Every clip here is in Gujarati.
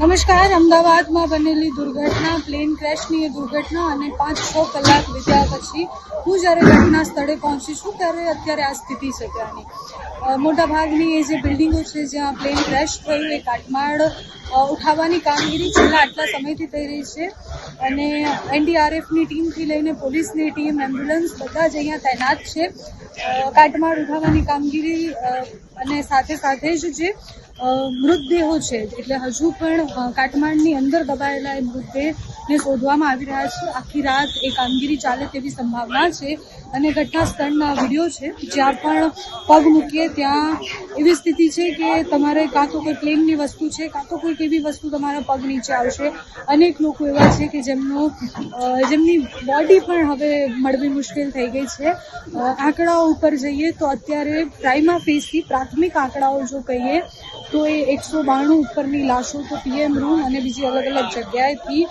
નમસ્કાર, અમદાવાદમાં બનેલી દુર્ઘટના, પ્લેન ક્રેશની દુર્ઘટના અને પાંચ છ કલાક વીત્યા પછી હું જ્યારે ઘટના સ્થળે પહોંચી છું ત્યારે અત્યારે આ સ્થિતિ છે ત્યાંની. મોટાભાગની એ જે બિલ્ડિંગો છે જ્યાં પ્લેન ક્રેશ થયું, એ કાટમાળ ઉઠાવવાની કામગીરી છેલ્લા આટલા સમયથી થઈ રહી છે અને એનડીઆરએફની ટીમથી લઈને પોલીસની ટીમ, એમ્બ્યુલન્સ બધા જ અહીંયા તૈનાત છે. કાટમાળ ઉઠાવવાની કામગીરી અને સાથે સાથે જ જે મૃતદેહો છે. એટલે હજુ પણ કાટમાળની અંદર દબાયેલા એ મૃતદેહને શોધવામાં આવી રહ્યા છે. આખી રાત એ કામગીરી ચાલે તેવી સંભાવના છે. અને ઘટના સ્થળના વીડિયો છે. જ્યાં પણ પગ મૂકીએ ત્યાં એવી સ્થિતિ છે કે તમારે કાં તો કોઈ પ્લેનની વસ્તુ છે, કાં તો કોઈક એવી વસ્તુ તમારા પગ નીચે આવશે. અનેક લોકો એવા છે કે જેમનો જેમની બોડી પણ હવે મળવી મુશ્કેલ થઈ ગઈ છે. આંકડાઓ ઉપર જઈએ તો અત્યારે પ્રાઇમા ફેસથી પ્રાથમિક આંકડાઓ જો કહીએ તો એ એકસો બાણું ઉપરની લાશો તો પીએમ રૂમ અને બીજી અલગ અલગ જગ્યાએથી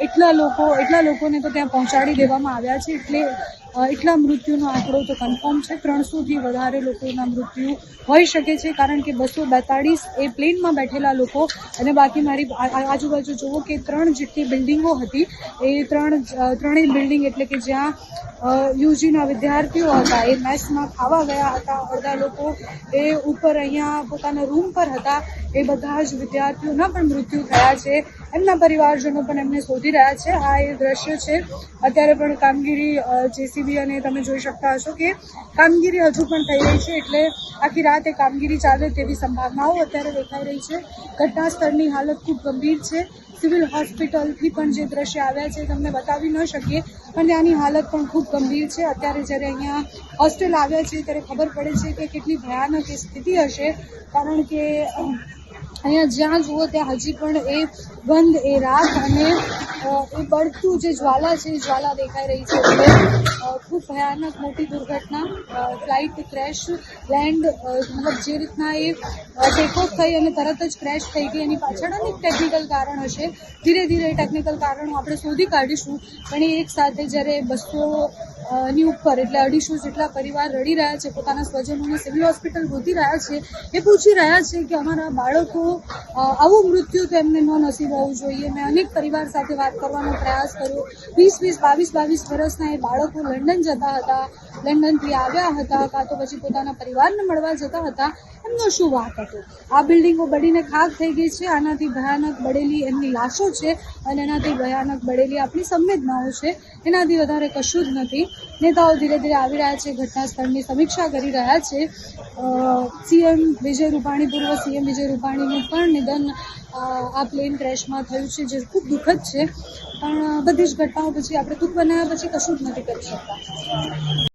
એટલા લોકો, એટલા લોકોને તો ત્યાં પહોંચાડી દેવામાં આવ્યા છે. એટલે એટલા મૃત્યુનો આંકડો તો કન્ફર્મ છે. ત્રણસોથી વધારે લોકોના મૃત્યુ હોઈ શકે છે, કારણ કે બસો બેતાળીસ એ પ્લેનમાં બેઠેલા લોકો અને બાકી મારી આજુબાજુ જુઓ કે ત્રણ જેટલી બિલ્ડિંગો હતી. એ ત્રણ ત્રણેય બિલ્ડિંગ એટલે કે જ્યાં યુજીના વિદ્યાર્થીઓ હતા, એ મેચમાં ખાવા ગયા હતા. અડધા લોકો એ ઉપર અહીંયા પોતાના રૂમ પર હતા. એ બધા જ વિદ્યાર્થીઓના પણ મૃત્યુ થયા છે. એમના પરિવારજનો પણ એમને શોધી રહ્યા છે. આ એ દ્રશ્ય છે. અત્યારે પણ કામગીરી જેસીબી અને તમે જોઈ શકતા હશો કે કામગીરી હજુ પણ થઈ રહી છે એટલે આખી રાત એ કામગીરી ચાલે તેવી સંભાવનાઓ અત્યારે દેખાઈ રહી છે. ઘટના સ્થળની હાલત ખૂબ ગંભીર છે. સિવિલ હોસ્પિટલથી પણ જે દ્રશ્ય આવ્યા છે તમને બતાવી ન શકીએ, પણ ત્યાંની હાલત પણ ખૂબ ગંભીર છે. અત્યારે જ્યારે અહીંયા હોસ્ટેલ આવ્યા છે ત્યારે ખબર પડે છે કે કેટલી ભયાનક સ્થિતિ હશે, કારણ કે અહીંયા જ્યાં જુઓ ત્યાં હજી પણ એ ગંધ એ રાખ અને એ બળતું જે જ્વાલા છે, એ જ્વાલા દેખાઈ રહી છે. એટલે ખૂબ ભયાનક મોટી દુર્ઘટના ફ્લાઇટ ક્રેશ લેન્ડ મતલબ જે રીતના એ ટેકઓફ થઈ અને તરત જ ક્રેશ થઈ ગઈ. એની પાછળ અનેક ટેકનિકલ કારણ હશે ધીરે ધીરે ટેકનિકલ કારણો આપણે શોધી કાઢીશું. પણ એ એક સાથે જ્યારે બસો ની ઉપર એટલે અઢીસો જેટલા પરિવાર રડી રહ્યા છે, પોતાના સ્વજનોને સિવિલ હોસ્પિટલ ગોતી રહ્યા છે, એ પૂછી રહ્યા છે કે અમારા બાળકો આવું મૃત્યુ તો એમને ન નસીબ હોવું જોઈએ. મેં અનેક પરિવાર સાથે વાત કરવાનો પ્રયાસ કર્યો. વીસ વીસ, બાવીસ બાવીસ વર્ષના એ બાળકો લંડન જતા હતા, લંડનથી આવ્યા હતા, કાં તો પછી પોતાના પરિવારને મળવા જતા હતા. એમનો શું વાંક હતો? આ બિલ્ડિંગો બળીને ખાક થઈ ગઈ છે, આનાથી ભયાનક બળેલી એમની લાશો છે અને એનાથી ભયાનક બળેલી આપણી સંવેદનાઓ છે. એનાથી વધારે કશું જ નથી. નેતાઓ ધીરે ધીરે આવી રહ્યા છે ઘટના સ્થળની સમીક્ષા કરી રહ્યા છે. સીએમ વિજય રૂપાણી, પૂર્વ સીએમ વિજય રૂપાણીનું પણ નિધન આ પ્લેન ક્રેશમાં થયું છે, જે ખૂબ દુઃખદ છે. પણ બધી જ ઘટનાઓ પછી આપણે દુઃખ બનાવ્યા પછી કશું જ નથી કરી શકતા.